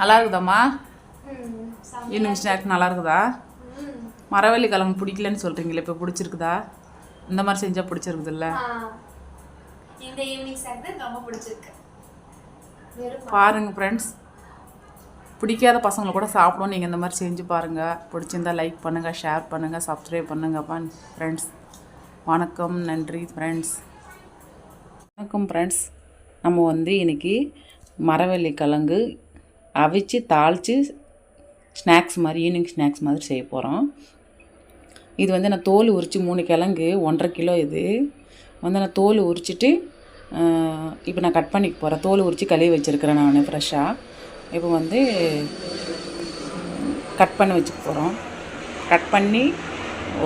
நல்லா இருக்குதாம்மா. Evening snacks நல்லா இருக்குதா. மரவள்ளி கிழங்கு பிடிக்கலன்னு சொல்கிறீங்களே இப்போ பிடிச்சிருக்குதா? இந்த மாதிரி செஞ்சால் பிடிச்சிருக்குதுல்ல. இந்த ஈவினிங் ஸ்நாக் தான் எனக்கு ரொம்ப பிடிச்சிருக்கு. வெறும் பாருங்க ஃப்ரெண்ட்ஸ் பிடிக்காத பசங்களை கூட சாப்பிடும் நீங்கள் இந்த மாதிரி செஞ்சு பாருங்கள் பிடிச்சிருந்தா லைக் பண்ணுங்கள் ஷேர் பண்ணுங்கள் சப்ஸ்கிரைப் பண்ணுங்கப்பா ஃப்ரெண்ட்ஸ் வணக்கம் நன்றி ஃப்ரெண்ட்ஸ் வணக்கம் ஃப்ரெண்ட்ஸ் நம்ம வந்து இன்னைக்கு மரவள்ளி கிழங்கு அவிச்சு தாளித்து ஸ்நாக்ஸ் மாதிரி ஈவினிங் ஸ்நாக்ஸ் மாதிரி செய்ய போகிறோம் இது வந்து நான் தோல் உரித்து மூணு கிழங்கு ஒன்றரை கிலோ இது. வந்து நான் தோல் உரிச்சிட்டு இப்போ நான் கட் பண்ணிக்க போகிறேன் தோல் உரித்து கழுவி வச்சுருக்கிறேன் நான் ஃப்ரெஷ்ஷாக இப்போ வந்து கட் பண்ணி வச்சுக்க போகிறோம் கட் பண்ணி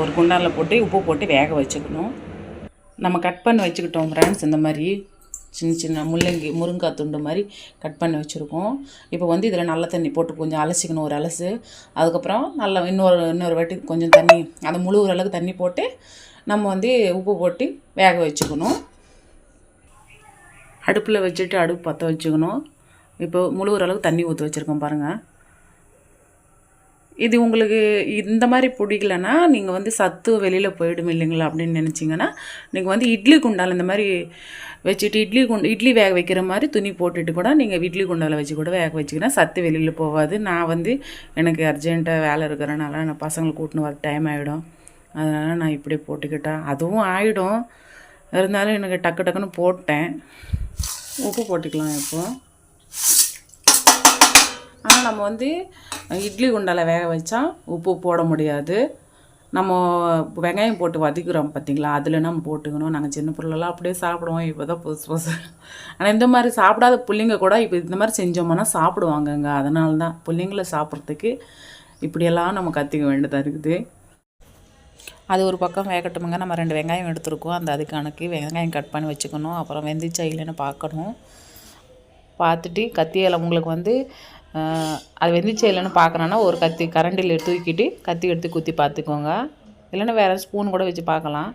ஒரு குண்டானில் போட்டு உப்பு போட்டு வேக வச்சுக்கணும். நம்ம கட் பண்ணி வச்சுக்கிட்டோம் ஃப்ரெண்ட்ஸ் இந்த மாதிரி சின்ன சின்ன முள்ளங்கி முருங்காய் துண்டு மாதிரி கட் பண்ணி வச்சுருக்கோம். இப்போ வந்து இதில் நல்ல தண்ணி போட்டு கொஞ்சம் அலசிக்கணும் ஒரு அலசு. அதுக்கப்புறம் நல்லா இன்னொரு இன்னொரு வாட்டி கொஞ்சம் தண்ணி அதை முழுகிற அளவுக்கு தண்ணி போட்டு நம்ம வந்து உப்பு போட்டு வேக வச்சுக்கணும். அடுப்பில் வச்சுட்டு அடுப்பு பற்ற வச்சுக்கணும். இப்போ முழுகிற அளவுக்கு தண்ணி ஊற்றி வச்சுருக்கோம் பாருங்கள் இது உங்களுக்கு இந்த மாதிரி பிடிக்கலன்னா நீங்கள் வந்து சத்து வெளியில் போயிடும் இல்லைங்களா அப்படின்னு நினச்சிங்கன்னா நீங்கள் வந்து இட்லி குண்டால் இந்த மாதிரி வச்சுட்டு இட்லி குண்டு இட்லி வேக வைக்கிற மாதிரி துணி போட்டுட்டு கூட நீங்கள் இட்லி குண்டால் வச்சு கூட வேக வச்சிங்கன்னா சத்து வெளியில் போகாது. நான் வந்து எனக்கு அர்ஜென்ட்டாக வேலை இருக்கிறனால நான் பசங்களை கூட்டின்னு வர டைம் ஆகிடும் அதனால் நான் இப்படி போட்டுக்கிட்டேன் அதுவும் ஆகிடும் இருந்தாலும் எனக்கு டக்கு டக்குன்னு போட்டேன். உப்பு போட்டுக்கலாம் இப்போது ஆனால் நம்ம வந்து இட்லி குண்டால வேக வச்சா உப்பு போட முடியாது. நம்ம வெங்காயம் போட்டு வதக்கிறோம் பார்த்தீங்களா அதில் நம்ம போட்டுக்கணும். நாங்கள் சின்ன பிள்ளைலாம் அப்படியே சாப்பிடுவோம். இப்போ தான் புதுசு புதுசு. ஆனால் இந்த மாதிரி சாப்பிடாத பிள்ளைங்க கூட இப்போ இந்த மாதிரி செஞ்சோம்னா சாப்பிடுவாங்கங்க. அதனால தான் பிள்ளைங்கள சாப்பிட்றதுக்கு இப்படியெல்லாம் நம்ம கற்றுக்க வேண்டியதாக இருக்குது. அது ஒரு பக்கம் வேகட்டுமுங்க. நம்ம ரெண்டு வெங்காயம் எடுத்துருக்கோம். அந்த அது கணக்கு வெங்காயம் கட் பண்ணி வச்சுக்கணும். அப்புறம் வெந்திச்சா இல்லைன்னு பார்க்கணும். பார்த்துட்டு கத்தியில் உங்களுக்கு வந்து அது வெந்துச்சா இல்லைன்னு பார்க்கணுன்னா ஒரு கத்தி கரண்டியில் தூக்கிட்டு கத்தி எடுத்து குத்தி பார்த்துக்கோங்க. இல்லைன்னா வேறு ஸ்பூன் கூட வச்சு பார்க்கலாம்.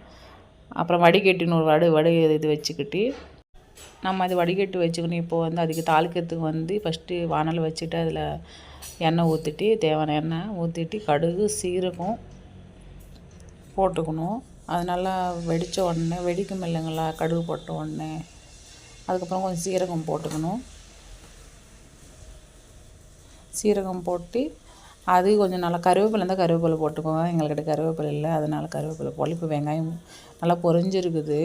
அப்புறம் வடிகட்டின்னு ஒரு வடு வடு இது வச்சுக்கிட்டு நம்ம அது வடிகட்டி வச்சுக்கணும். இப்போ வந்து அதுக்கு தாளிக்கிறதுக்கு வந்து ஃபஸ்ட்டு வானல் வச்சுட்டு அதில் எண்ணெய் ஊற்றிட்டு தேவையான எண்ணெய் ஊற்றிட்டு கடுகு சீரகம் போட்டுக்கணும். அது நல்லா வெடித்த உடனே வெடிக்கும் இல்லைங்களா கடுகு போட்ட உடனே. அதுக்கப்புறம் கொஞ்சம் சீரகம் போட்டுக்கணும். சீரகம் போட்டு அது கொஞ்சம் நல்லா கருவேப்பிலை இருந்தால் கருவேப்பிலை போட்டுக்கோங்க. எங்கள்கிட்ட கருவேப்பிலை இல்லை. அதனால் கருவேப்பிலை போடல. இப்போ வெங்காயம் நல்லா பொரிஞ்சிருக்குது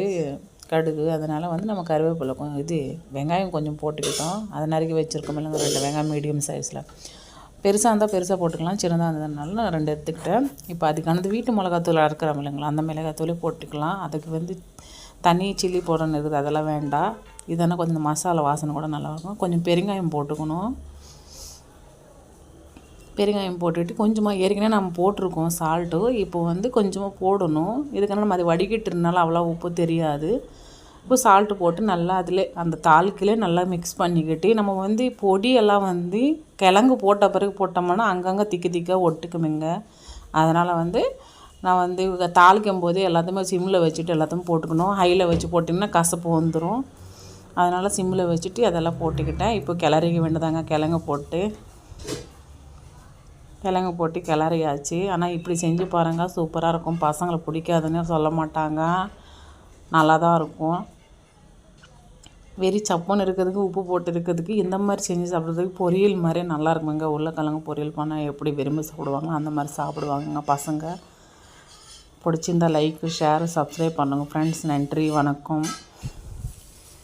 கடுகு. அதனால் வந்து நம்ம கருவேப்பிலை கொஞ்சம் இது வெங்காயம் கொஞ்சம் போட்டுக்கிட்டோம். அதை நறுக்கி வச்சுருக்கோம் இல்லைங்க ரெண்டு வெங்காயம் மீடியம் சைஸில். பெருசாக இருந்தால் பெருசாக போட்டுக்கலாம். சின்னதாக இருந்ததுனால நான் ரெண்டு எடுத்துக்கிட்டேன். இப்போ அதுக்கானது வீட்டு மிளகாத்தூள் அறுக்கிறோம் இல்லைங்களா அந்த மிளகாத்தூளே போட்டுக்கலாம். அதுக்கு வந்து தனி சில்லி போடணும் இருக்குது. அதெல்லாம் வேண்டாம். இதெல்லாம் கொஞ்சம் மசாலா வாசனை கூட நல்லாயிருக்கும் கொஞ்சம் பெருங்காயம் போட்டுக்கணும். பெருங்காயம் போட்டுக்கிட்டு கொஞ்சமாக ஏற்கனவே நம்ம போட்டிருக்கோம் சால்ட்டு இப்போ வந்து கொஞ்சமாக போடணும். இதுக்கான நம்ம அதை வடிகட்டுறதுனால அவ்வளோ உப்பு தெரியாது. இப்போ சால்ட்டு போட்டு நல்லா அதில் அந்த தாளுக்கிலே நல்லா மிக்ஸ் பண்ணிக்கிட்டு நம்ம வந்து பொடியெல்லாம் வந்து கிழங்கு போட்ட பிறகு போட்டோம்னா அங்கங்கே திக்கி திக்காக ஒட்டுக்குமுங்க. அதனால் வந்து நான் வந்து தாளிக்கும் போது எல்லாத்தையுமே சிம்மில் வச்சுட்டு எல்லாத்தையும் போட்டுக்கணும். ஹையில் வச்சு போட்டிங்கன்னா கசப்பு வந்துடும் அதனால் சிம்மில் வச்சுட்டு அதெல்லாம் போட்டுக்கிட்டேன். இப்போ கிளறிக்க வேண்டியதாங்க கிழங்கு போட்டு. கிழங்கு போட்டு கிளறியாச்சு. ஆனால் இப்படி செஞ்சு பாருங்கள் சூப்பராக இருக்கும். பசங்களை பிடிக்காதுன்னு சொல்ல மாட்டாங்க. நல்லா தான் இருக்கும். வெறி சப்புன்னு இருக்கிறதுக்கு உப்பு போட்டு இருக்கிறதுக்கு இந்த மாதிரி செஞ்சு சாப்பிட்றதுக்கு பொரியல் மாதிரி நல்லா இருக்குங்க. உருளைக்கிழங்கு பொரியல் பண்ணால் எப்படி விரும்பி சாப்பிடுவாங்க அந்த மாதிரி சாப்பிடுவாங்கங்க பசங்க. பிடிச்சிருந்தா லைக்கு ஷேர் சப்ஸ்கிரைப் பண்ணுங்கள் ஃப்ரெண்ட்ஸ் நன்றி வணக்கம்.